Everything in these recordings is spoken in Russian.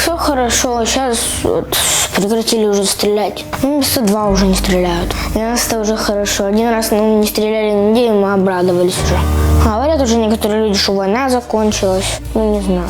все хорошо. Сейчас вот прекратили уже стрелять. Ну, месяца два уже не стреляют. И нас это уже хорошо. Один раз ну, не стреляли неделю, мы обрадовались уже. Говорят уже некоторые люди, что война закончилась. Ну, не знаю.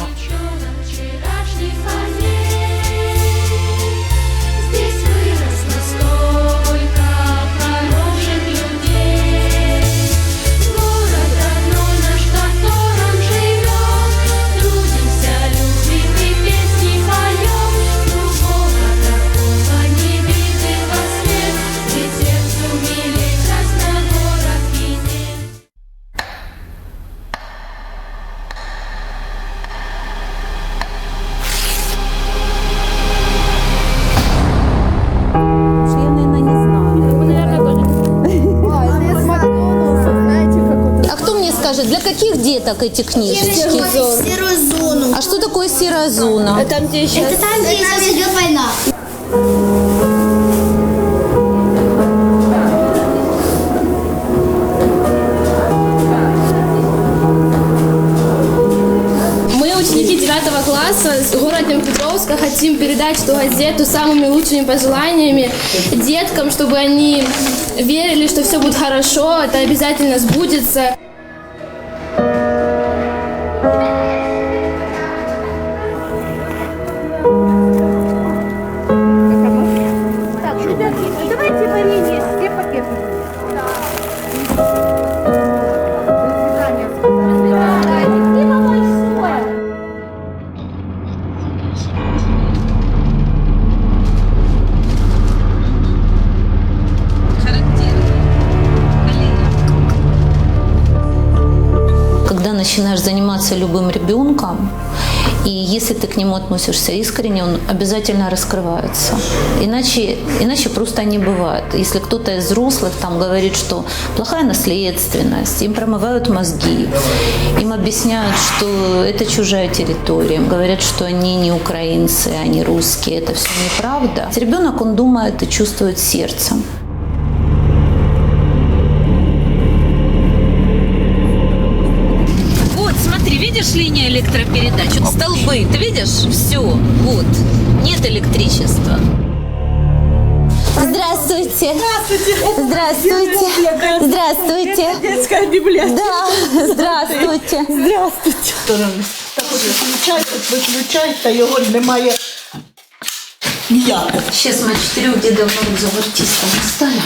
Скажет, для каких деток эти книжечки? Серую зону. А что такое серая зона? Это там, где сейчас идет война. Мы, ученики 9 класса с города Днепропетровска, хотим передать эту газету самыми лучшими пожеланиями деткам, чтобы они верили, что все будет хорошо, это обязательно сбудется. Начинаешь заниматься любым ребенком, и если ты к нему относишься искренне, он обязательно раскрывается. Иначе, иначе просто не бывает. Если кто-то из взрослых там говорит, что плохая наследственность, им промывают мозги, им объясняют, что это чужая территория, им говорят, что они не украинцы, они русские, это все неправда. Ребенок, он думает и чувствует сердцем. видишь линия электропередач? Вот столбы, ты видишь? Все, вот. Нет электричества. Здравствуйте. Здравствуйте. Здравствуйте. Детская библиотека. Да, здравствуйте. Здравствуйте. Так от виключайте, виключайте, його немає ніякого. Сейчас мы четырех Деда Морозов артистам ставим.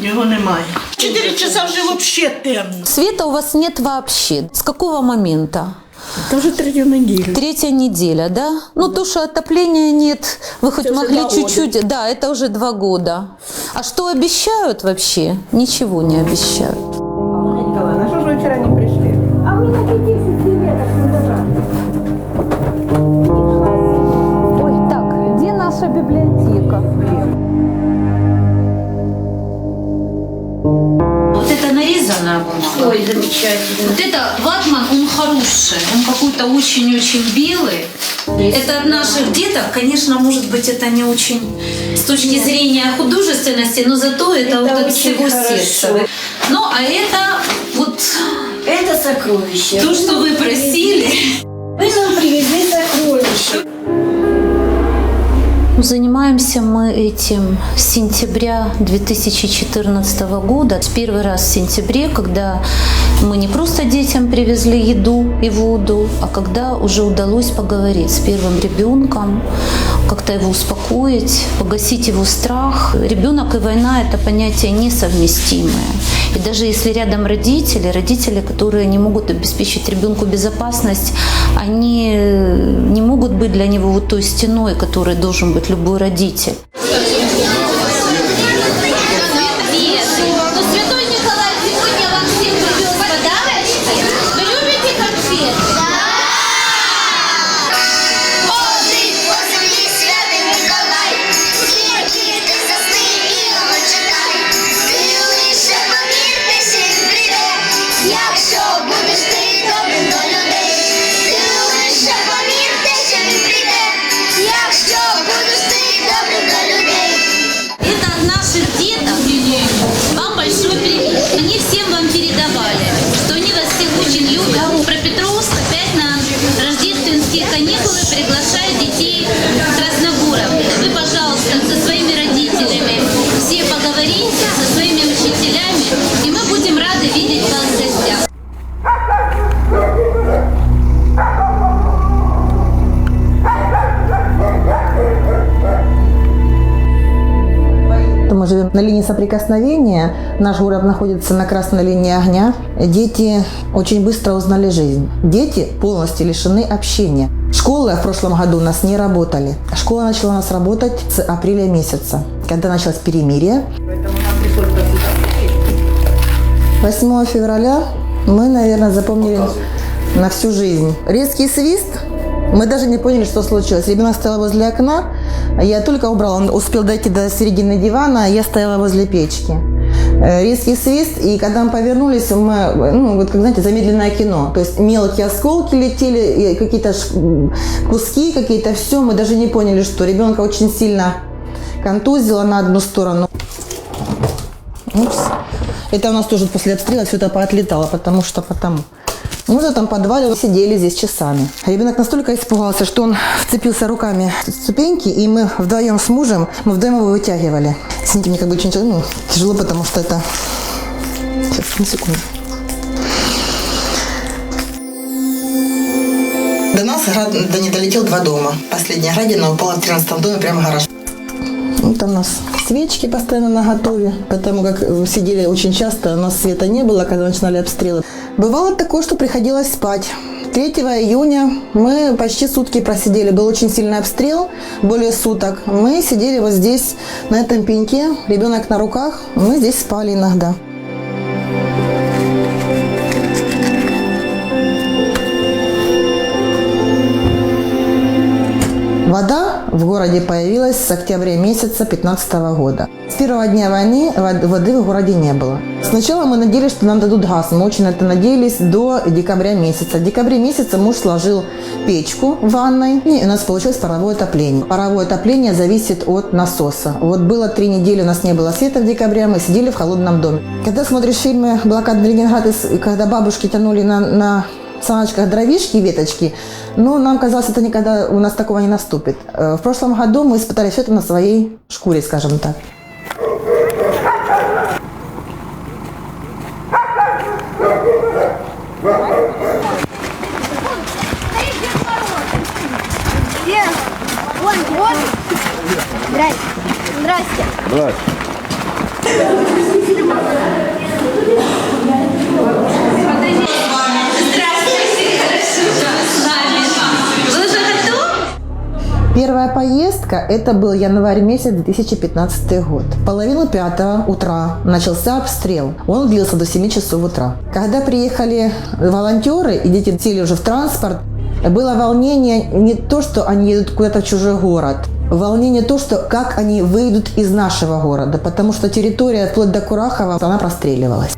Його немає. Чотири часа вже взагалі темно. Света у вас нет вообще. С какого момента? Це вже третю неділю. Третья неделя, да? Ну, то, что отопления нет, вы хоть Это могли чуть-чуть... Да, это уже два года. А что обещают вообще? Ничего не обещают. Николаевна, что же вы вчера не пришли? А вы на каких Ой, так, где наша библиотека? Нарезанная бумага. Ой, замечательно. Вот это ватман, он хороший. Он какой-то очень-очень белый. Это от наших деток, конечно, может быть, это не очень с точки зрения художественности, но зато это, вот от всего сердца. Ну, а это вот Это сокровище. то, что вы просили. Вы нам привезли сокровище. Занимаемся мы этим с сентября 2014 года. С Первый раз в сентябре, когда мы не просто детям привезли еду и воду, а когда уже удалось поговорить с первым ребенком, как-то его успокоить, погасить его страх. Ребенок и война – это понятие несовместимое. И даже если рядом родители, родители, которые не могут обеспечить ребенку безопасность, они не могут быть для него вот той стеной, которой должен быть любой родитель. Соприкосновения наш город находится на красной линии огня. Дети очень быстро узнали жизнь. Дети полностью лишены общения. Школы в прошлом году у нас не работали. Школа начала у нас работать с апреля месяца, когда началось перемирие. 8 февраля мы, наверное, запомнили на всю жизнь. Резкий свист. Мы даже не поняли, что случилось. Ребенок стоял возле окна, а я только убрала. Он успел дойти до середины дивана, а я стояла возле печки. Э, Резкий свист, и когда мы повернулись, мы, ну, вот как, знаете, замедленное кино. То есть мелкие осколки летели, какие-то куски, какие-то все. Мы даже не поняли, что ребенка очень сильно контузило на одну сторону. Упс. Это у нас тоже после обстрела все это поотлетало, потому что потому. Мы в этом подвале сидели здесь часами. Ребенок настолько испугался, что он вцепился руками в ступеньки, и мы вдвоем с мужем, мы вдвоем его вытягивали. Извините, мне как бы очень ну, тяжело, потому что это... Сейчас, на секунду. До нас град не долетел два дома. Последняя градина упала в 13 доме прямо в гараж. Ну, там у нас свечки постоянно на готове, потому как сидели очень часто, у нас света не было, когда начинали обстрелы. Бывало такое, что приходилось спать. 3 июня мы почти сутки просидели. Был очень сильный обстрел, более суток. Мы сидели вот здесь, на этом пеньке, ребенок на руках. Мы здесь спали иногда. Вода в городе появилась с октября месяца 15 года. С первого дня войны вод- воды в городе не было. Сначала мы надеялись, что нам дадут газ. Мы очень это надеялись до декабря месяца. В декабре месяца муж сложил печку в ванной, и у нас получилось паровое отопление. Паровое отопление зависит от насоса. Вот было три недели, у нас не было света в декабре, мы сидели в холодном доме. Когда смотришь фильмы «Блокадный Ленинград», когда бабушки тянули на, на саночках дровишки, веточки, но нам казалось, это никогда у нас такого не наступит. Э, В прошлом году мы испытали все это на своей шкуре, скажем так. Здрасте. Здрасте. Первая поездка, это был январь месяц 2015 год. Половину пятого утра начался обстрел. Он длился до 7 часов утра. Когда приехали волонтеры и дети сели уже в транспорт, было волнение не то, что они едут куда-то в чужой город, волнение то, что как они выйдут из нашего города, потому что территория вплоть до Курахова, она простреливалась.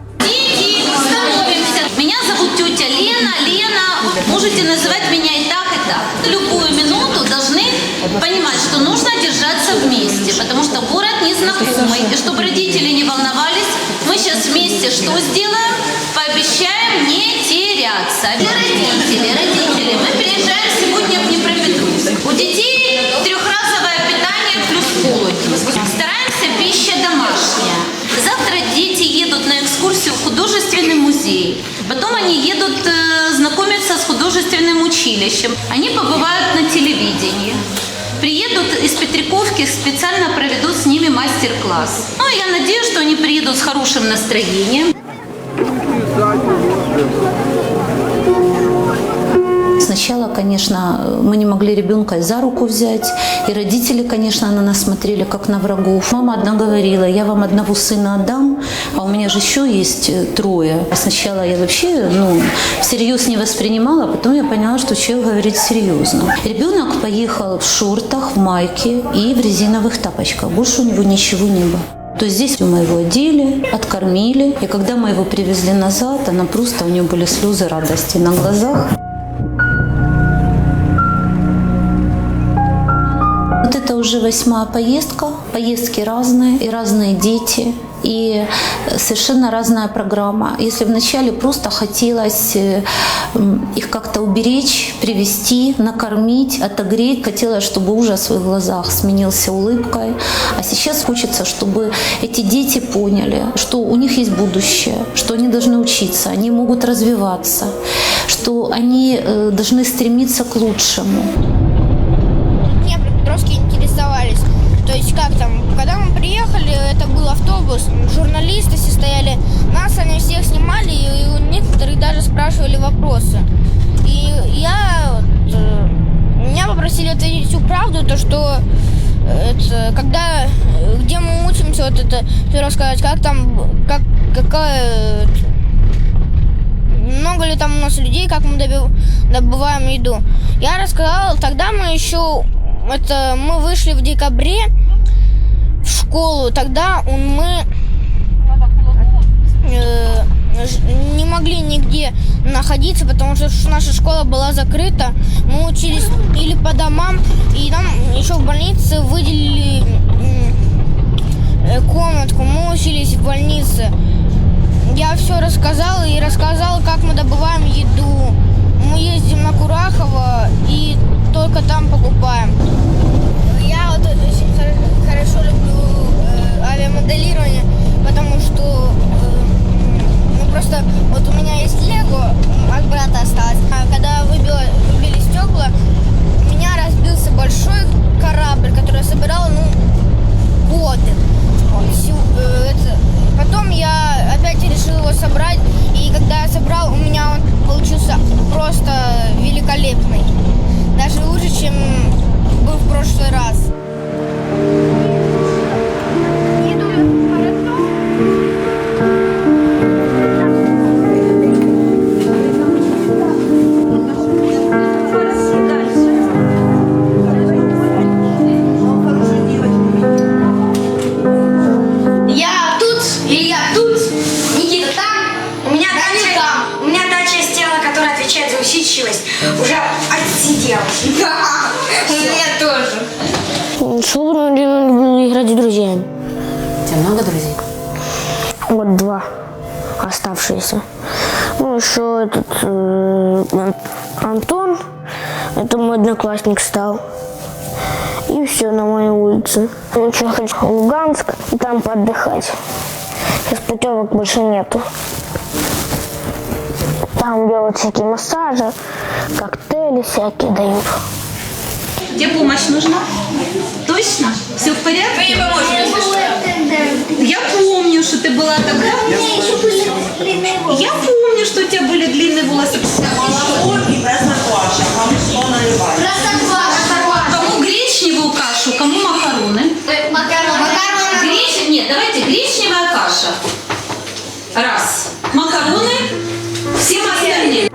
Меня зовут тетя Лена. Лена, можете называть меня и так, и так. Любую понимать, что нужно держаться вместе, потому что город незнакомый. И чтобы родители не волновались, мы сейчас вместе что сделаем? Пообещаем не теряться. Родители, родители, мы приезжаем сегодня в Днепропетровск. У детей трехразовое питание плюс полудень. Стараемся пища домашняя. Завтра дети едут на экскурсию в художественный музей. Потом они едут э, знакомиться с художественным училищем. Они побывают на телевидении. Приедут из Петриковки, специально проведут с ними мастер-класс. Ну, я надеюсь, что они приедут с хорошим настроением. Конечно, мы не могли ребенка за руку взять, и родители, конечно, на нас смотрели как на врагов. Мама одна говорила, я вам одного сына отдам, а у меня же еще есть э, трое. А Сначала я вообще ну, всерьез не воспринимала, а потом я поняла, что человек говорит серьезно. Ребенок поехал в шортах, в майке и в резиновых тапочках. Больше у него ничего не было. То здесь мы его одели, откормили. И когда мы его привезли назад, она просто, у нее были слезы радости на глазах. Это уже восьмая поездка. Поездки разные и разные дети. И совершенно разная программа. Если вначале просто хотелось э, их как-то уберечь, привести, накормить, отогреть, хотелось, чтобы ужас в их глазах сменился улыбкой. А сейчас хочется, чтобы эти дети поняли, что у них есть будущее, что они должны учиться, они могут развиваться, что они э, должны стремиться к лучшему. Есть как там, когда мы приехали, ехали, это был автобус, журналисты все стояли, нас они всех снимали, и у некоторых даже спрашивали вопросы. И я, э, меня попросили ответить всю правду, то что э, это, когда, э, где мы учимся, вот это, все рассказать, как там, как, какая, много ли там у нас людей, как мы добив- добываем еду. Я рассказала, тогда мы еще, это, мы вышли в декабре в школу, тогда он- мы э, не могли нигде находиться, потому что наша школа была закрыта. Мы учились или по домам, и нам еще в больнице выделили э, комнатку. Мы учились в больнице. Я все рассказала и рассказала, как мы добываем еду. Мы ездим на Курахово и только там покупаем. Я вот очень хор- хорошо люблю авиамоделирование, потому что э, ну просто вот у меня есть Лего, от брата осталось. А когда выбило, выбили стекла, у меня разбился большой корабль, который я собирала, ну, годы. Э, Потом я опять решил его собрать, и когда я собрал, у меня он получился просто великолепный. Даже лучше, чем был в прошлый раз. Больше нету. Там делают всякие массажи, коктейли всякие дают. Где помощь нужна? Точно? Все в порядке? Вы не поможете, Я помню, что ты была тогда. Я помню, что у тебя были длинные волосы. Кому гречневую кашу, кому макароны? Макароны. Греч... Нет, давайте гречневая каша. Раз. Макароны. Всем остальным.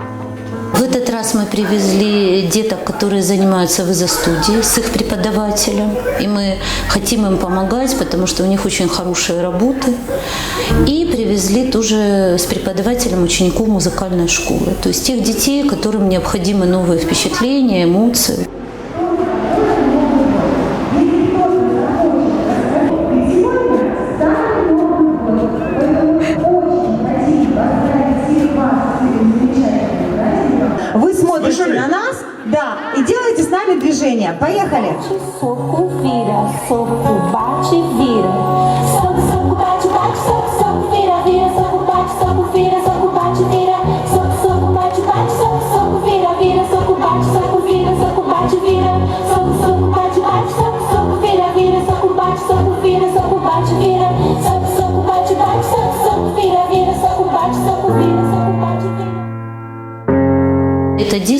В этот раз мы привезли деток, которые занимаются в изо-студии с их преподавателем. И мы хотим им помогать, потому что у них очень хорошие работы. И привезли тоже с преподавателем учеников музыкальной школы. То есть тех детей, которым необходимы новые впечатления, эмоции. Смотрите на нас, да, и делаете с нами движение. Поехали. Soco vira, soco bate vira. Soco, soco bate, bate, soco, soco vira, vira, soco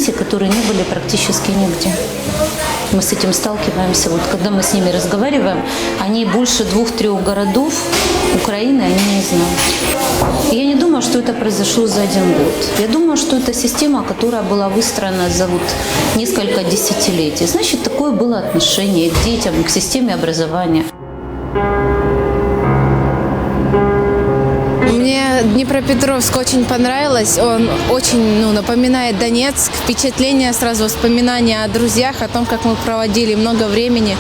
Дети, которые не были практически нигде. Мы с этим сталкиваемся. Вот когда мы с ними разговариваем, они больше двух-трех городов Украины они не знают. И я не думаю, что это произошло за один год. Я думаю, что это система, которая была выстроена за вот несколько десятилетий. Значит, такое было отношение к детям, к системе образования. Днепропетровск очень понравилось. Он очень ну, напоминает Донецк. Впечатление сразу, воспоминания о друзьях, о том, как мы проводили много времени.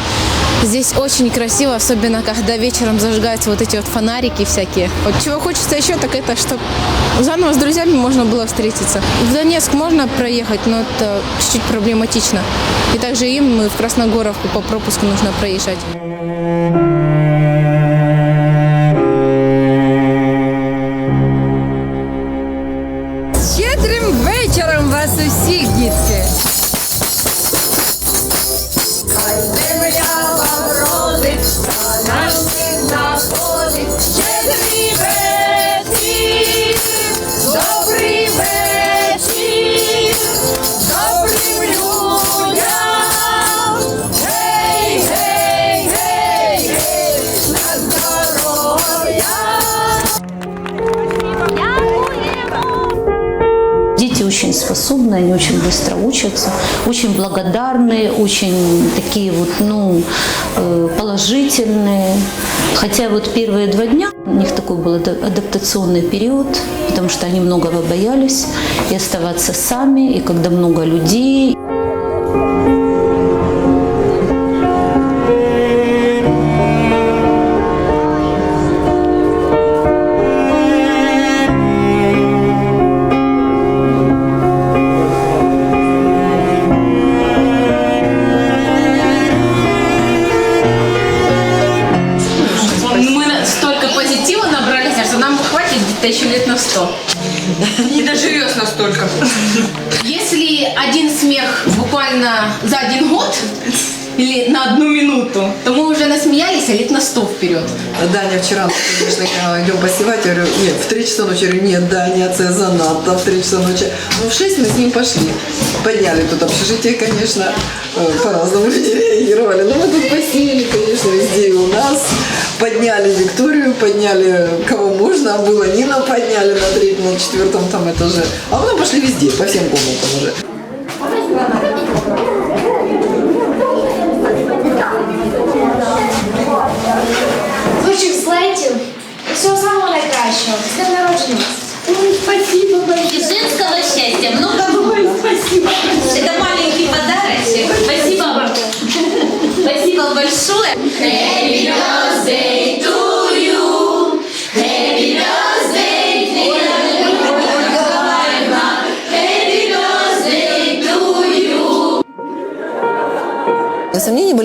Здесь очень красиво, особенно когда вечером зажигаются вот эти вот фонарики всякие. Вот чего хочется еще, так это, чтобы заново с друзьями можно было встретиться. В Донецк можно проехать, но это чуть-чуть проблематично. И также им в Красногоровку по пропуску нужно проезжать. Умные, они очень быстро учатся, очень благодарные, очень такие вот, ну, э, положительные. Хотя вот первые два дня у них такой был ада- адаптационный период, потому что они многого боялись и оставаться сами, и когда много людей, Если один смех буквально за один год или на одну минуту, то мы уже насмеялись, а лет на сто вперед. Даня вчера, конечно, идем посевать, я говорю, нет, в 3 часа ночи, я говорю, нет, Даня, це занадто, в 3 часа ночи. Ну, в 6 мы с ним пошли. Подняли тут общежитие, конечно, э, по-разному люди реагировали. Но мы тут посеяли, конечно, везде и у нас. Подняли Викторию, подняли кого можно было, Нина подняли на третьем, на четвертом там этаже. А потом пошли везде, по всем комнатам уже. В злетів і всього самого найкращого. З днем народження. Спасибо И женского счастья много. Спасибо. Это маленький подарочек. Спасибо. Спасибо большое. Happy birthday to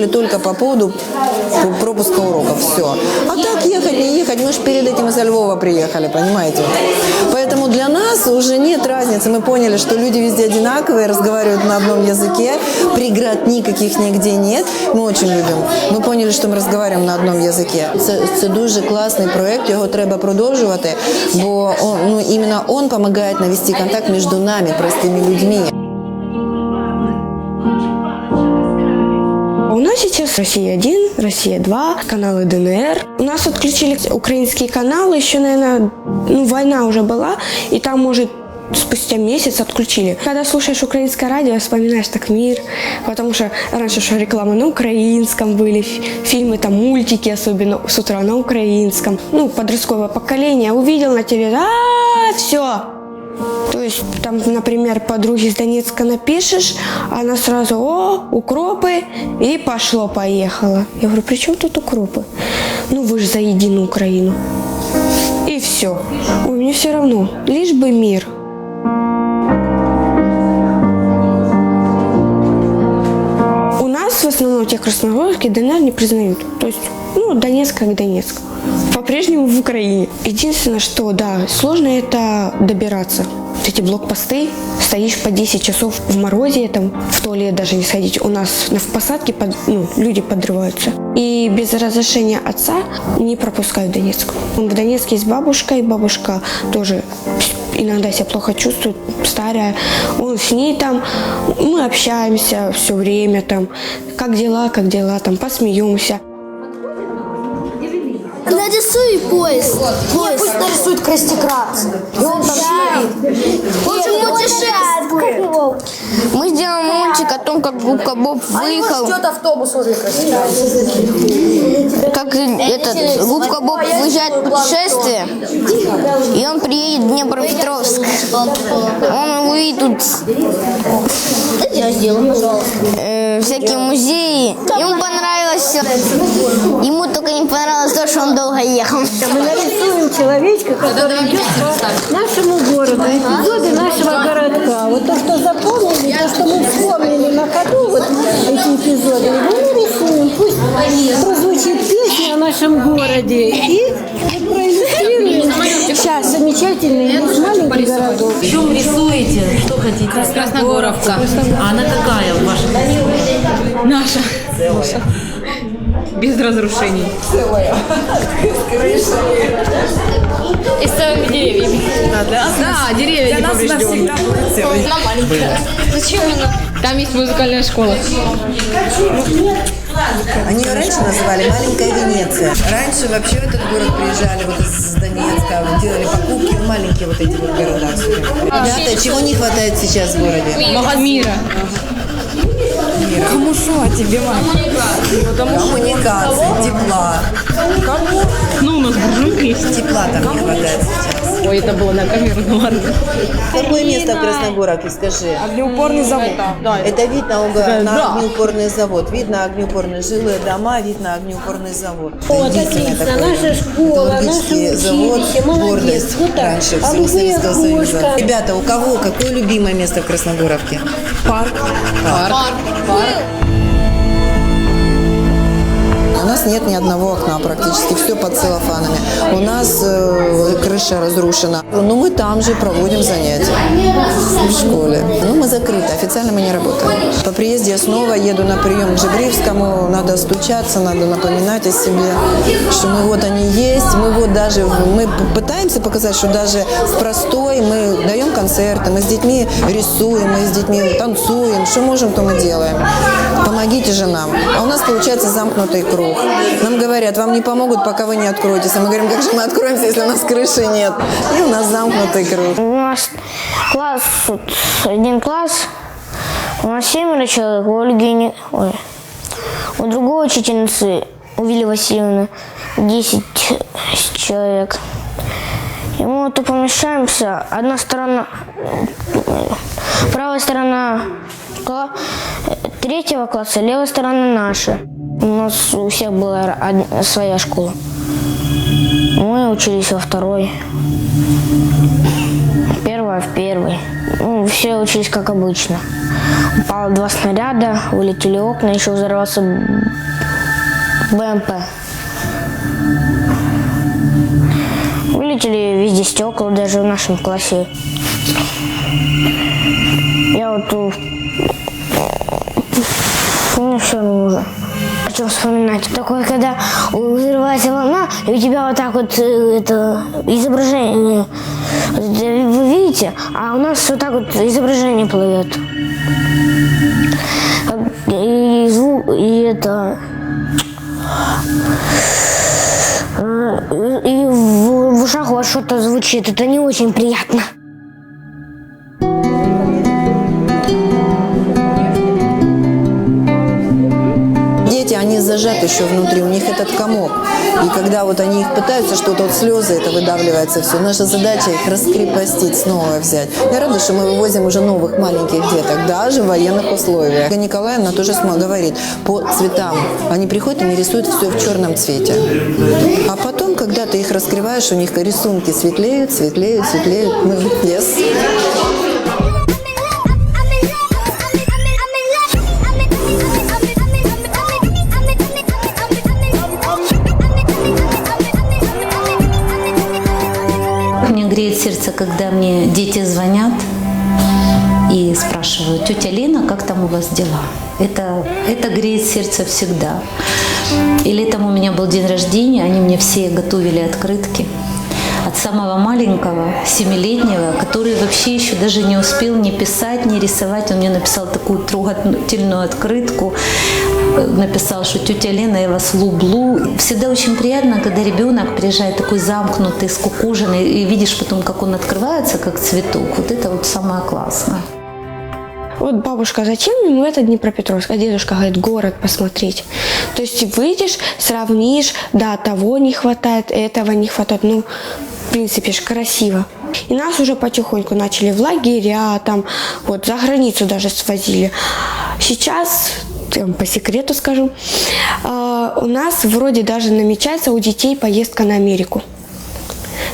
Сомнения были только по поводу пропуска уроков. Все. А так ехать, не ехать, мы же перед этим из Львова приехали, понимаете? Поэтому для нас уже нет разницы. Мы поняли, что люди везде одинаковые, разговаривают на одном языке, преград никаких нигде нет. Мы очень любим. Ми поняли, що ми розмовляємо на одному язикі. Це, це дуже класний проєкт, його треба продовжувати, бо он, ну, іменно он допомагає навести контакт між нами, простими людьми. Нас сейчас Россия-1, Россия-2, каналы ДНР. У нас отключили украинские каналы, еще, наверное, ну, война уже была, и там, может, спустя месяц отключили. Когда слушаешь украинское радио, вспоминаешь так мир, потому что раньше что рекламы на украинском были, фи- фильмы, там, мультики особенно с утра на украинском. Ну, подростковое поколение увидел на телевизоре, а все, то есть там, например, подруге из Донецка напишешь, она сразу, о, укропы, и пошло-поехало. Я говорю, при чем тут укропы? Ну вы же за единую Украину. И все. Ой, мне все равно, лишь бы мир. У нас в основном тех красногорске ДНР не признают. То есть, ну, Донецк как Донецк. По-прежнему в Украине. Единственное, что, да, сложно это добираться. Вот эти блокпосты, стоишь по 10 часов в морозе, там, в туалет даже не сходить. У нас на- в посадке под- ну, люди подрываются. И без разрешения отца не пропускают Донецк. В Донецке есть бабушка, и бабушка тоже иногда себя плохо чувствует, старая. Он с ней там, мы общаемся все время там, как дела, как дела, там, посмеемся. Нарисуй поезд. Нет, пусть нарисует красти-краб. И он там стоит. Очень путешествует. Мы сделаем мультик о том, как Губка Боб выехал. ждет автобус возле Как этот Губка Боб выезжает в путешествие, и он приедет в Днепропетровск. Он увидит тут Я сделаю, пожалуйста. э, всякие музеи. Ему понравилось все. Ему только не понравилось то, что он долго ехал. Мы нарисуем человечка, который идет по нашему городу, эпизоды нашего городка. Вот то, что запомнили, то, что мы вспомнили на ходу, вот эти эпизоды, мы нарисуем. Пусть прозвучит песня о нашем городе и проиллюстрируем сейчас замечательный маленький городок. Красногоровка. А она какая ваша? Наша. Без разрушений. И с целыми деревьями. Да, да, деревья не поврежденные. Она маленькая. Зачем она? Там есть музыкальная школа. Они ее раньше называли «Маленькая Венеция». Раньше вообще в этот город приезжали вот из Донецка, вот делали покупки в маленькие вот эти вот города. Ребята, чего не хватает сейчас в городе? Мира. Кому что, а тебе, мать? Коммуникации, тепла. Кому? Ну, у нас буржуйка есть. Тепла там не хватает сейчас. Ой, это было на камеру, ну ладно. Какое место в Красногоровке, скажи? Огнеупорный завод. Да. Это вид на, уго- Да. на огнеупорный завод. Видно огнеупорные жилые дома, видно огнеупорный завод. Вот, Единственное отлично, такое наша школа, металлургический наше завод, училище, молодец. гордость Вот так. раньше А всего вы Советского Союза. окошко. Ребята, у кого какое любимое место в Красногоровке? Парк. Парк. У нас нет ни одного окна практически, все под целлофанами. У нас э, крыша разрушена. Ну, мы там же проводим занятия в школе. Ну, мы закрыты, официально мы не работаем. По приезде я снова еду на прием к Жебривскому, надо стучаться, надо напоминать о себе, что мы вот они есть, мы вот даже, мы пытаемся показать, что даже в простой мы даем концерты, мы с детьми рисуем, мы с детьми танцуем, что можем, то мы делаем. Помогите же нам. А у нас получается замкнутый круг. Нам говорят, вам не помогут, пока вы не откроетесь. А мы говорим, как же мы откроемся, если у нас крыши нет? И у нас замкнутый круг. У нас класс, вот, один класс, у нас семеро человек, у Ольги, не- ой, у другой учительницы, у Вили Васильевны, 10 человек. И мы вот помещаемся, одна сторона, правая сторона третьего класса, левая сторона наша. У нас у всех была своя школа. Мы учились во второй. Первая в первой. Ну, все учились как обычно. Упало два снаряда, вылетели окна, еще взорвался БМП. Вылетели везде стекла, даже в нашем классе. Я вот у- мне все уже. Чем вспоминать? Такое, когда взрывается волна, и у тебя вот так вот э, это изображение. э, Вы видите? А у нас вот так вот изображение плывет. И звук, и это... э, И в ушах у вас что-то звучит. Это не очень приятно. Зажаты еще внутри, у них этот комок. И когда вот они их пытаются что-то, вот слезы, это выдавливается все. Наша задача их раскрепостить, снова взять. Я рада, что мы вывозим уже новых маленьких деток, даже в военных условиях. Николаевна тоже сама говорит, по цветам. Они приходят, они рисуют все в черном цвете. А потом, когда ты их раскрываешь, у них рисунки светлеют, светлеют, светлеют. Мы, yes. Сердце, когда мне дети звонят и спрашивают, тетя Лена, как там у вас дела? Это, это греет сердце всегда. И летом у меня был день рождения, они мне все готовили открытки. От самого маленького, семилетнего, который вообще еще даже не успел ни писать, ни рисовать. Он мне написал такую трогательную открытку. Написал, что тетя Лена, я вас люблю. Всегда очень приятно, когда ребенок приезжает такой замкнутый, скукуженный, и видишь потом, как он открывается, как цветок. Вот это вот самое классное. Вот бабушка, зачем ему это Днепропетровск? А дедушка говорит, город посмотреть. То есть выйдешь, сравнишь, да, того не хватает, этого не хватает. Ну, в принципе, ж красиво. И нас уже потихоньку начали в лагеря, там, вот, за границу даже свозили. Сейчас, я вам по секрету скажу, а, у нас вроде даже намечается у детей поездка на Америку.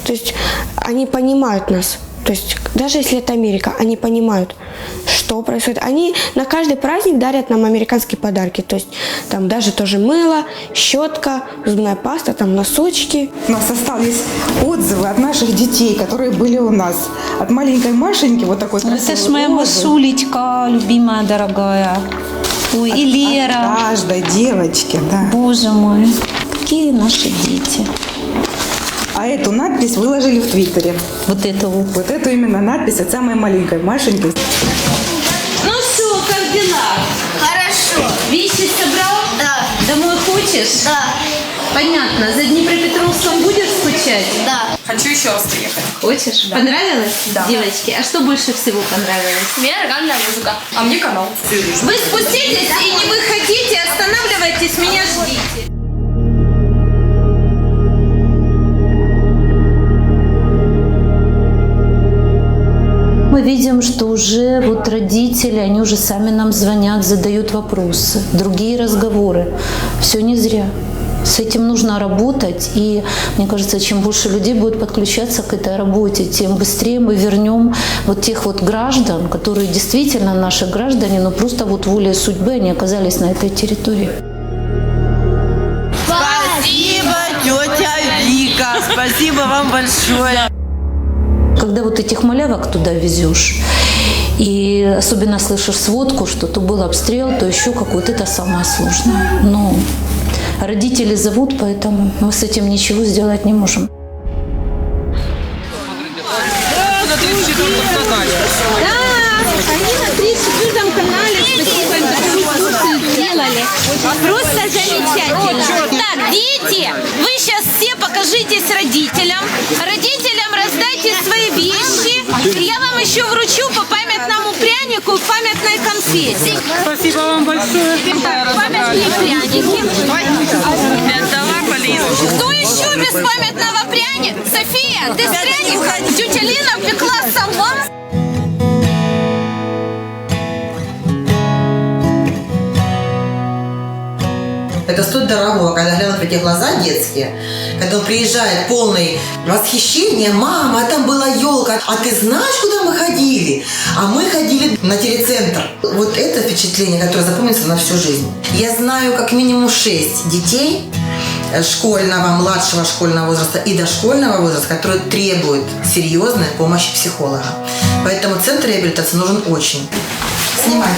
То есть они понимают нас. То есть даже если это Америка, они понимают, что происходит. Они на каждый праздник дарят нам американские подарки. То есть там даже тоже мыло, щетка, зубная паста, там носочки. У нас остались отзывы от наших детей, которые были у нас. От маленькой Машеньки, вот такой Это красивой ж моя. Машулечка, любимая, дорогая. Ой, от, и Лера. От каждой девочки, да. Боже мой, какие наши дети. А эту надпись выложили в Твиттере. Вот эту вот. Вот эту именно надпись от самой маленькой Машеньки. Ну все, как дела? Хорошо. Вещи собрал? Да. Домой хочешь? Да. Понятно. За Днепропетровском будешь скучать? Да. Хочу еще раз приехать. Хочешь? Понравилось? Да. Девочки, а что больше всего понравилось? Мне органная музыка. А мне канал. Вы спуститесь и не выходите, останавливайтесь, меня ждите. Мы видим, что уже вот родители, они уже сами нам звонят, задают вопросы, другие разговоры. Все не зря. С этим нужно работать, и мне кажется, чем больше людей будет подключаться к этой работе, тем быстрее мы вернем вот тех вот граждан, которые действительно наши граждане, но просто вот волей судьбы они оказались на этой территории. Спасибо, тетя Вика. Спасибо вам большое. Когда вот этих малявок туда везешь, и особенно слышишь сводку, что то был обстрел, то еще какое-то, это самое сложное. Но родители зовут, поэтому мы с этим ничего сделать не можем. На 34 канале. Они на 34 канале сделали. Просто замечательно. Так, дети, вы сейчас все покажитесь родителям. Родителям раздайте свои вещи. И я вам еще вручу по памятному прянику и памятной конфете. Спасибо вам большое. Памятные пряники. Отдала Полину. Кто еще без памятного пряника? София, ты с пряника? Тетя Лина пекла сама. Это стоит дорого, когда глянут в эти глаза детские, когда он приезжает полный восхищения, мама, там была елка, а ты знаешь, куда мы ходили? А мы ходили на телецентр. Вот это впечатление, которое запомнится на всю жизнь. Я знаю как минимум шесть детей школьного, младшего школьного возраста и дошкольного возраста, которые требуют серьезной помощи психолога. Поэтому центр реабилитации нужен очень. Снимай.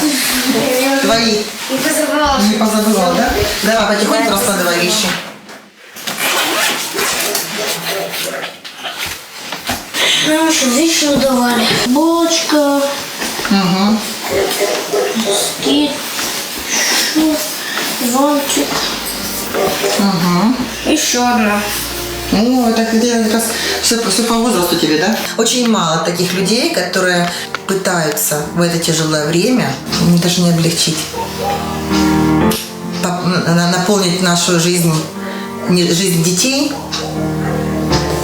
Твои. Не позабывала. Не позабывал, да? Давай, потихоньку раскладывай вещи. Нам еще вещи выдавали. Булочка, Угу. скид, зонтик. Угу. Еще одна. Ну, это где как раз все, все по возрасту тебе, да? Очень мало таких людей, которые пытаются в это тяжелое время даже не облегчить, по- на- наполнить нашу жизнь, жизнь детей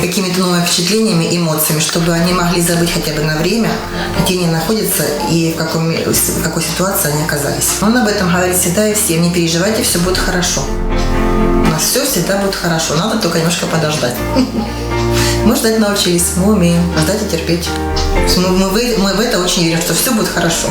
какими-то новыми впечатлениями, эмоциями, чтобы они могли забыть хотя бы на время, где они находятся и в, каком, в какой ситуации они оказались. Он об этом говорит всегда и всем. Не переживайте, все будет хорошо. Все всегда будет хорошо. Надо только немножко подождать. Мы ждать научились, мы умеем ждать и терпеть. Мы, мы мы в это очень верим, что все будет хорошо.